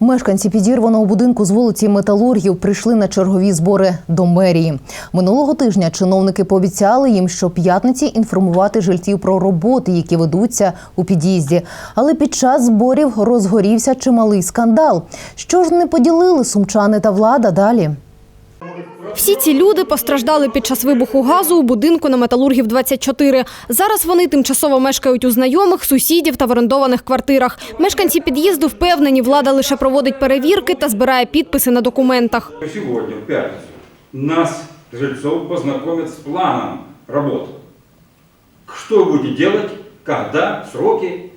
Мешканці підірваного будинку з вулиці Металургів прийшли на чергові збори до мерії. Минулого тижня чиновники пообіцяли їм що п'ятниці інформувати жильців про роботи, які ведуться у під'їзді. Але під час зборів розгорівся чималий скандал. Що ж не поділили сумчани та влада далі? Всі ці люди постраждали під час вибуху газу у будинку на Металургів 24. Зараз вони тимчасово мешкають у знайомих, сусідів та в орендованих квартирах. Мешканці під'їзду впевнені, влада лише проводить перевірки та збирає підписи на документах. Сегодня, в пятницу, нас, жильцов, познакомят с планом работы. Что вы будете делать, когда, сроки,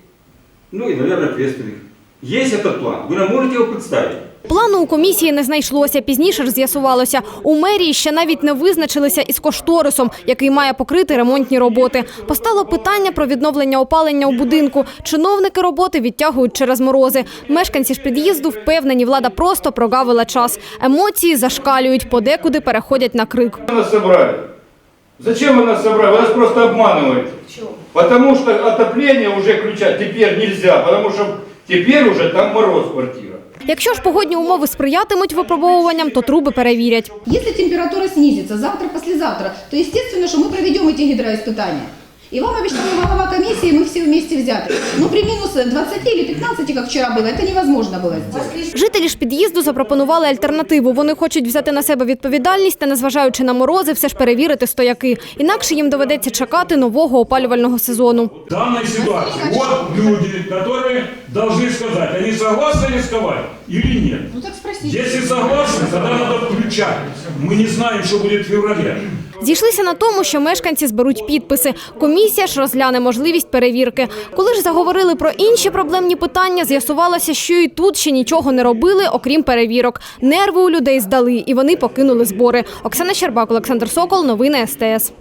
ну и, наверное, ответственных. Есть этот план, вы нам можете его представить? Плану у комісії не знайшлося. Пізніше ж з'ясувалося. У мерії ще навіть не визначилися із кошторисом, який має покрити ремонтні роботи. Постало питання про відновлення опалення у будинку. Чиновники роботи відтягують через морози. Мешканці ж під'їзду впевнені, влада просто прогавила час. Емоції зашкалюють, подекуди переходять на крик. Вы нас собрали? Зачем вы нас собрали? Вы нас просто обманываете. Потому что отопление уже включать теперь нельзя, потому что теперь уже там мороз квартира. Якщо ж погодні умови сприятимуть випробовуванням, то труби перевірять. Если температура снизится завтра-послезавтра, то естественно, что мы проведем эти гидроиспытания. И вам обещала голова комиссии, мы все вместе взяты. Но при минус 20 или 15, как вчера было, это невозможно было сделать. Жителі ж під'їзду запропонували альтернативу. Вони хочуть взяти на себе відповідальність та, незважаючи на морози, все ж перевірити стояки. Інакше їм доведеться чекати нового опалювального сезону. В данной ситуации вот люди, которые должны сказать, они согласны рисковать или нет. Ну так спросите. Если согласны, тогда надо включать. Мы не знаем, что будет в феврале. Зійшлися на тому, що мешканці зберуть підписи. Комісія ж розгляне можливість перевірки. Коли ж заговорили про інші проблемні питання, з'ясувалося, що і тут ще нічого не робили, окрім перевірок. Нерви у людей здали, і вони покинули збори. Оксана Щербак, Олександр Сокол, новини СТС.